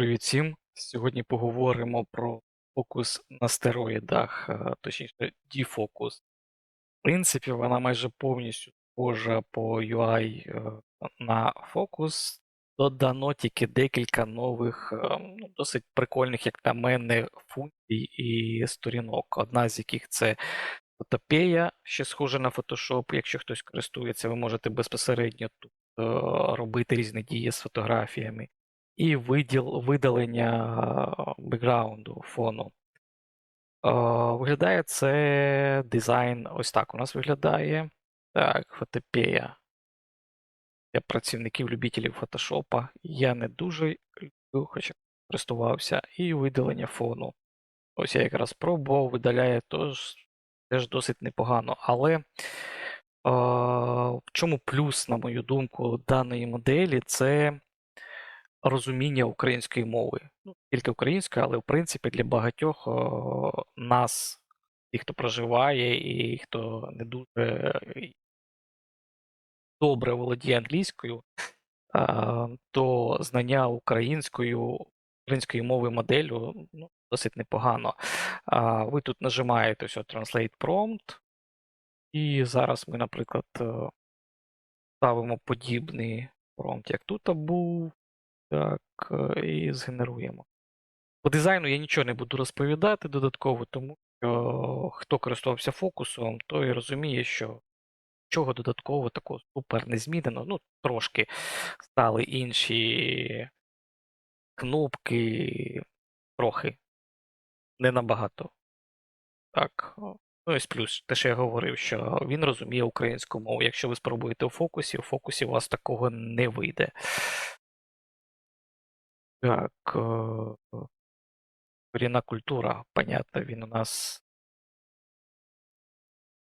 Привіт всім! Сьогодні поговоримо про фокус на стероїдах, е, точніше, діфокус. В принципі, вона майже повністю схожа по UI е, на фокус. Додано тільки декілька нових, е, ну, досить прикольних, як на мене, функцій і сторінок. Одна з яких це фотопея, що схожа на Photoshop. Якщо хтось користується, ви можете безпосередньо тут робити різні дії з фотографіями і виділ, видалення бекграунду фону. Виглядає це дизайн. Ось так у нас виглядає. Так, фотопея. Для працівників любителів фотошопа. Я не дуже люблю, хоча користувався. І видалення фону. Ось я якраз пробував, видаляє тож, теж досить непогано. Але е, в чому плюс, на мою думку, даної моделі це розуміння української мови. Ну, тільки української, але в принципі для багатьох о, нас, тих, хто проживає, і хто не дуже е, добре володіє англійською, а, то знання українською, української мови моделю ну, досить непогано. А, ви тут нажимаєте ось Translate Prompt, і зараз ми, наприклад, е, ставимо подібний промпт, як тут був. Так, е, і згенеруємо. По дизайну я нічого не буду розповідати додатково, тому що хто користувався фокусом, той розуміє, що нічого додатково такого супер не змінено. Ну, трошки стали інші кнопки, трохи, не набагато. Так. Ну, ось плюс, те, що я говорив, що він розуміє українську мову. Якщо ви спробуєте у фокусі, у фокусі у вас такого не вийде. Так, е, корінна культура, понятно, він у нас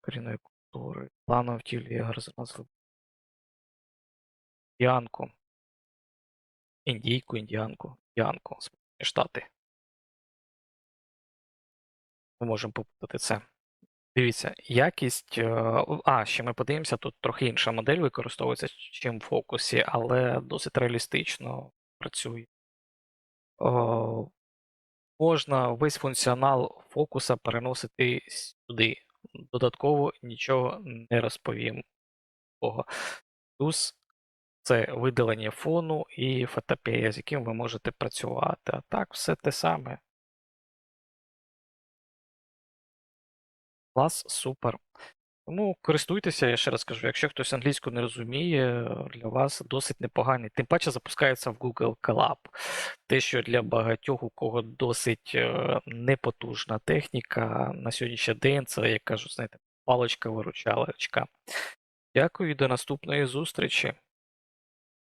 корінної культури. Планом втілює назви. Індіанку. Індійку, індіанку, індіанку, Сполучені Штати. Ми можемо попутати це. Дивіться, якість. е, А, ще ми подивимося, тут трохи інша модель використовується, чим в фокусі, але досить реалістично працює. О, можна весь функціонал фокуса переносити сюди. Додатково нічого не розповім. Плюс це видалення фону і фотопея, з яким ви можете працювати. А так, все те саме. Клас, супер. Тому користуйтеся, я ще раз кажу, якщо хтось англійську не розуміє, для вас досить непоганий. Тим паче запускається в Google Collab. Те, що для багатьох, у кого досить е, непотужна техніка, на сьогоднішній день це, як кажуть, знаєте, паличка-виручалочка. Дякую і до наступної зустрічі.